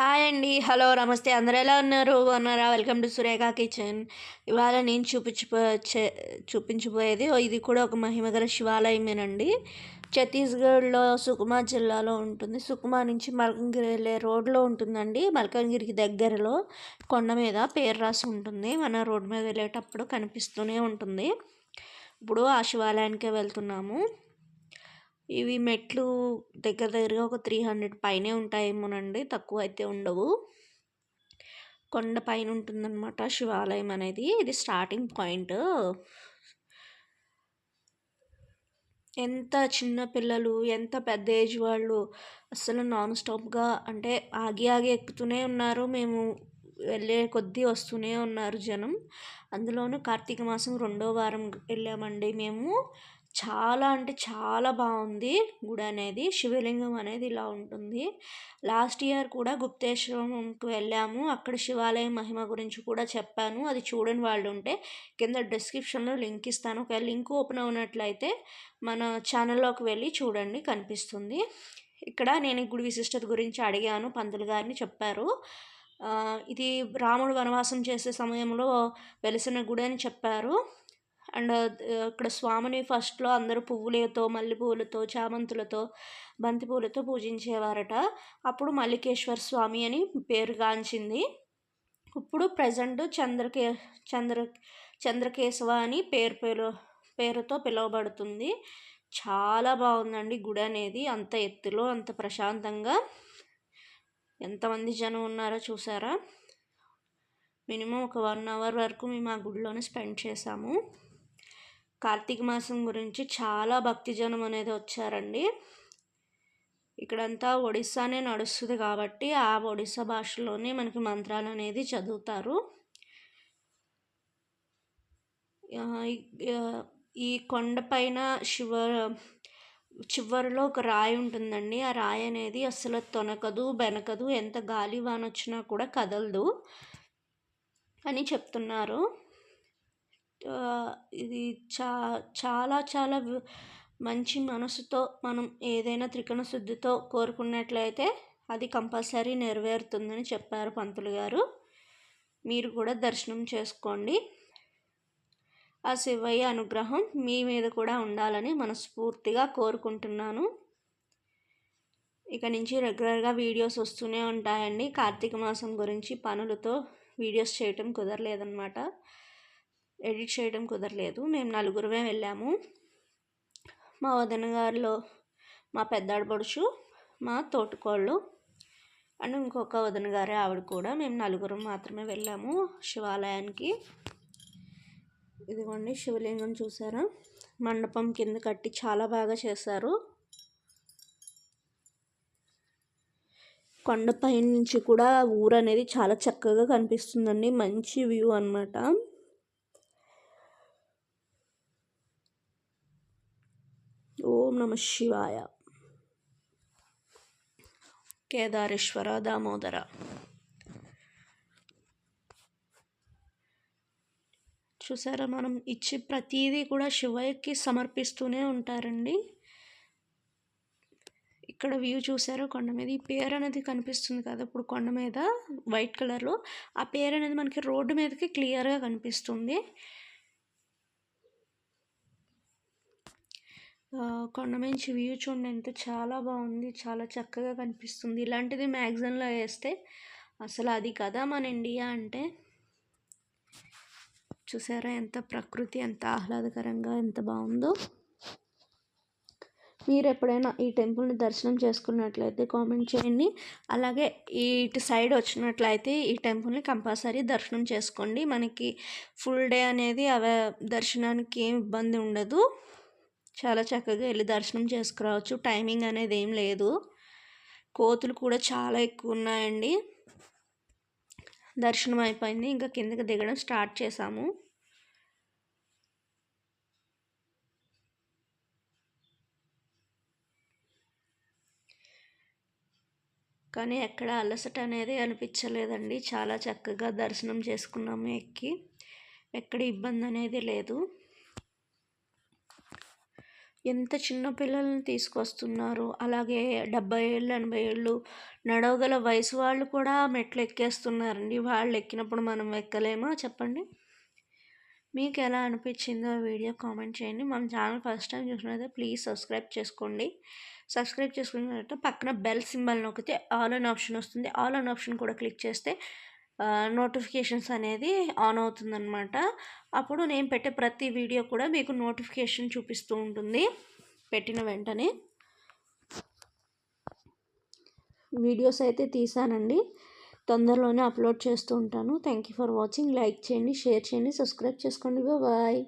Hi అండి. Hello నమస్తే. అందరూ ఎలా ఉన్నారు? బాగున్నారా? Welcome to Surekha kitchen. ఇవాళ నేను చూపించిపో చూపించిపోయేది ఇది కూడా ఒక మహిమగల శివాలయమేనండి. ఛత్తీస్గఢ్లో సుకుమా జిల్లాలో ఉంటుంది. సుకుమా నుంచి మల్కంగిరి వెళ్ళే రోడ్లో ఉంటుందండి. మల్కంగిరికి దగ్గరలో కొండ మీద పేరు రాసి ఉంటుంది. మన రోడ్ మీద వెళ్ళేటప్పుడు కనిపిస్తూనే ఉంటుంది. ఇప్పుడు ఆ శివాలయానికే వెళ్తున్నాము. ఇవి మెట్లు దగ్గర దగ్గరగా ఒక త్రీ హండ్రెడ్ పైనే ఉంటాయేమోనండి తక్కువ అయితే ఉండవు. కొండ పైన ఉంటుందన్నమాట శివాలయం అనేది. ఇది స్టార్టింగ్ పాయింట్. ఎంత చిన్న పిల్లలు ఎంత పెద్ద ఏజ్ వాళ్ళు అసలు నాన్ స్టాప్గా అంటే ఆగి ఆగి ఎక్కుతూనే ఉన్నారు. మేము వెళ్ళే కొద్దీ వస్తూనే ఉన్నారు జనం. అందులోనూ కార్తీక మాసం రెండో వారం వెళ్ళామండి మేము. చాలా అంటే చాలా బాగుంది గుడి అనేది. శివలింగం అనేది ఇలా ఉంటుంది. లాస్ట్ ఇయర్ కూడా గుప్తేశ్వరంకి వెళ్ళాము. అక్కడ శివాలయం మహిమ గురించి కూడా చెప్పాను. అది చూడని వాళ్ళు ఉంటే కింద డిస్క్రిప్షన్లో లింక్ ఇస్తాను. ఒకవేళ లింక్ ఓపెన్ అవునట్లయితే మన ఛానల్లోకి వెళ్ళి చూడండి కనిపిస్తుంది. ఇక్కడ నేను గుడి విశిష్టత గురించి అడిగాను. పంతులు గారిని చెప్పారు. ఇది రాముడు వనవాసం చేసే సమయంలో వెలిసిన గుడి అని చెప్పారు. అండ్ ఇక్కడ స్వామిని ఫస్ట్లో అందరూ పువ్వులతో మల్లెపూలతో చామంతులతో బంతిపూలతో పూజించేవారట. అప్పుడు మల్లికేశ్వర స్వామి అని పేరుగాంచింది ఇప్పుడు ప్రజెంట్ చంద్రకే చంద్ర చంద్రకేశవ అని పేరు పేరు పేరుతో పిలువబడుతుంది. చాలా బాగుందండి గుడి అనేది. అంత ఎత్తులో అంత ప్రశాంతంగా. ఎంతమంది జనం ఉన్నారో చూసారా? మినిమం ఒక వన్ అవర్ వరకు మేము ఆ గుడిలోనే స్పెండ్ చేసాము కార్తీక మాసం గురించి చాలా భక్తి జనం అనేది వచ్చారండి. ఇక్కడంతా ఒడిస్సానే నడుస్తుంది కాబట్టి ఆ ఒడిస్సా భాషలోనే మనకి మంత్రాలు అనేది చదువుతారు. ఈ- కొండపైన శివ చివరిలో ఒక రాయి ఉంటుందండి. ఆ రాయి అనేది అసలు తొనకదు బెనకదు ఎంత గాలి వాన వచ్చినా కూడా కదలదు అని చెప్తున్నారు. ఇది చా చాలా చాలా మంచి మనసుతో మనం ఏదైనా త్రికరణ శుద్ధితో కోరుకున్నట్లయితే అది కంపల్సరీ నెరవేరుతుందని చెప్పారు పంతులు గారు. మీరు కూడా దర్శనం చేసుకోండి. ఆ శివయ్య అనుగ్రహం మీ మీద కూడా ఉండాలని మనస్ఫూర్తిగా కోరుకుంటున్నాను. ఇక నుంచి రెగ్యులర్గా వీడియోస్ వస్తూనే ఉంటాయండి. కార్తీక మాసం గురించి పనులతో వీడియోస్ చేయటం కుదరలేదన్నమాట. ఎడిట్ చేయడం కుదరలేదు. మేము నలుగురమే వెళ్ళాము. మా వదన గారిలో మా పెద్దాడబడుచు మా తోటికోళ్ళు అండ్ ఇంకొక వదన గారే ఆవిడ కూడా. మేము నలుగురం మాత్రమే వెళ్ళాము శివాలయానికి. ఇదిగోండి శివలింగం చూసారా? మండపం కింద కట్టి చాలా బాగా చేశారు. కొండపై నుంచి కూడా ఊరు అనేది చాలా చక్కగా కనిపిస్తుందండి. మంచి వ్యూ అన్నమాట. ఓం నమ శివాయ. కేదారేశ్వర దామోదర. చూసారా మనం ఇచ్చే ప్రతిదీ కూడా శివయ్యకి సమర్పిస్తూనే ఉంటారండి. ఇక్కడ వ్యూ చూసారో కొండ మీద. ఈ పేరు అనేది కనిపిస్తుంది కదా ఇప్పుడు కొండ మీద వైట్ కలర్లో. ఆ పేరు అనేది మనకి రోడ్డు మీదకి క్లియర్గా కనిపిస్తుంది. కొండ నుంచి వ్యూ చూడండి ఎంత చాలా బాగుంది చాలా చక్కగా కనిపిస్తుంది. ఇలాంటిది మ్యాగజైన్లో వేస్తే అసలు అది కదా మన ఇండియా అంటే. చూసారా ఎంత ప్రకృతి ఎంత ఆహ్లాదకరంగా ఎంత బాగుందో. మీరు ఎప్పుడైనా ఈ టెంపుల్ని దర్శనం చేసుకున్నట్లయితే కామెంట్ చేయండి. అలాగే ఇటు సైడ్ వచ్చినట్లయితే ఈ టెంపుల్ని కంపల్సరీ దర్శనం చేసుకోండి. మనకి ఫుల్ డే అనేది అవే దర్శనానికి ఏం ఇబ్బంది ఉండదు. చాలా చక్కగా వెళ్ళి దర్శనం చేసుకురావచ్చు. టైమింగ్ అనేది ఏం లేదు. కోతులు కూడా చాలా ఎక్కువ ఉన్నాయండి. దర్శనం అయిపోయింది. ఇంకా కిందకి దిగడం స్టార్ట్ చేసాము కానీ ఎక్కడ అలసట అనేది అనిపించలేదండి. చాలా చక్కగా దర్శనం చేసుకున్నాము ఎక్కి. ఎక్కడ ఇబ్బంది అనేది లేదు. ఎంత చిన్న పిల్లల్ని తీసుకొస్తున్నారు. అలాగే డెబ్బై ఏళ్ళు ఎనభై ఏళ్ళు నడవగల వయసు వాళ్ళు కూడా మెట్లు ఎక్కేస్తున్నారండి వాళ్ళు ఎక్కినప్పుడు మనం ఎక్కలేమా? చెప్పండి. మీకు ఎలా అనిపించిందో వీడియో కామెంట్ చేయండి. మన ఛానల్ ఫస్ట్ టైం చూసినట్లయితే ప్లీజ్ సబ్స్క్రైబ్ చేసుకోండి. సబ్స్క్రైబ్ చేసుకున్న తర్వాత పక్కన బెల్ సింబల్ నొక్కితే ఆల్ అన్ ఆప్షన్ వస్తుంది. ఆల్ అన్ ఆప్షన్ కూడా క్లిక్ చేస్తే నోటిఫికేషన్స్ అనేది ఆన్ అవుతుందన్నమాట. అప్పుడు నేను పెట్టే ప్రతి వీడియో కూడా మీకు నోటిఫికేషన్ చూపిస్తూ ఉంటుంది. పెట్టిన వెంటనే. వీడియోస్ అయితే తీసానండి. తొందరలోనే అప్లోడ్ చేస్తూ ఉంటాను. Thank you for watching like చేయండి షేర్ చేయండి సబ్స్క్రైబ్ చేసుకోండి. బాయ్